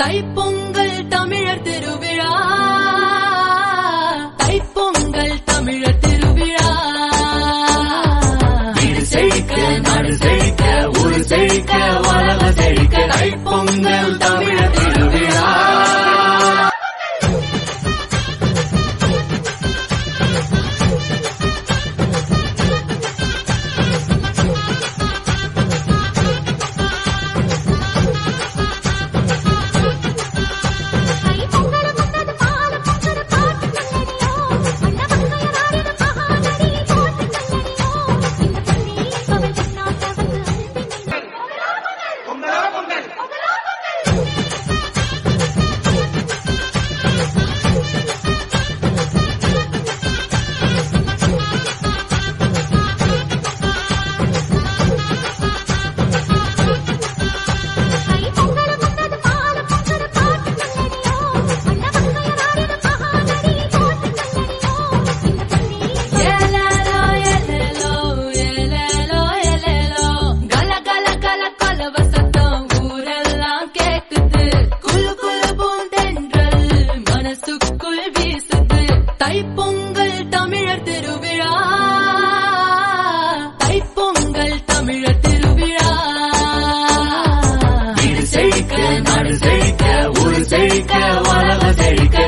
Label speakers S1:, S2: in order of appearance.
S1: தைப்பொங்கல் தமிழர் திருவிழா தைப்பொங்கல் தமிழர் திருவிழா வீடு செழிக்க நாடு செழிக்க ஊரு செழிக்க உலக தைப்பொங்கல் தமிழர் திருவிழா. தைப்பொங்கல் தமிழர் திருவிழா.
S2: வீடு செழிக்க நாடு செழிக்க ஊர் செழிக்க உலக செழிக்க.